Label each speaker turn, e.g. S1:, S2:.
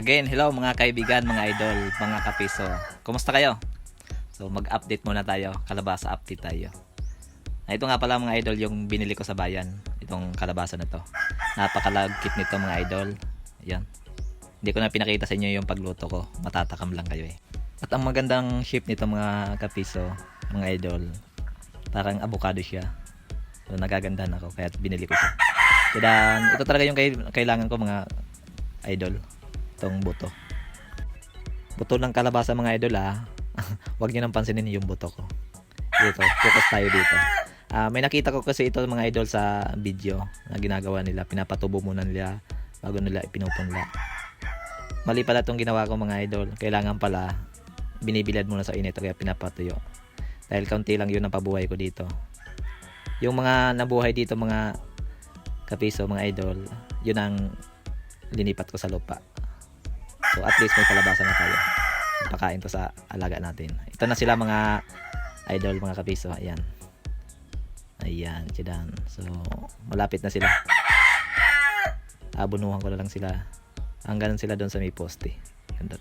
S1: Again, hello mga kaibigan, mga idol, mga kapiso. Kumusta kayo? So mag-update muna tayo, kalabasa update tayo. Ah, ito nga pala mga idol yung binili ko sa bayan, itong kalabasa na to. Napakalagkit nito mga idol. Ayan. Hindi ko na pinakita sa inyo yung pagluto ko, matatakam lang kayo eh. At ang magandang shape nito mga kapiso, mga idol, parang avocado siya. So nagagandahan ako kaya binili ko siya. Kaya ito talaga yung kailangan ko mga idol itong buto. Buto ng kalabasa mga idol ah. Huwag niyo nang pansinin yung buto ko. Dito, focus tayo dito. Ah, may nakita ko kasi ito mga idol sa video na ginagawa nila. Pinapatubo muna nila bago nila ipinupunla. Mali pala itong ginawa ko mga idol. Kailangan pala binibilad muna sa init kaya pinapatuyo. Dahil kaunti lang yun ang pabuhay ko dito. Yung mga nabuhay dito mga kapiso, mga idol, yun ang linipat ko sa lupa. So at least may kalabasa na tayo. Pakain to sa alaga natin. Ito na sila mga idol, mga kapiso. Ayan. Ayan, sidan. So, malapit na sila. Abunuhan ko na lang sila. Hanggang sila doon sa may poste. Ganda.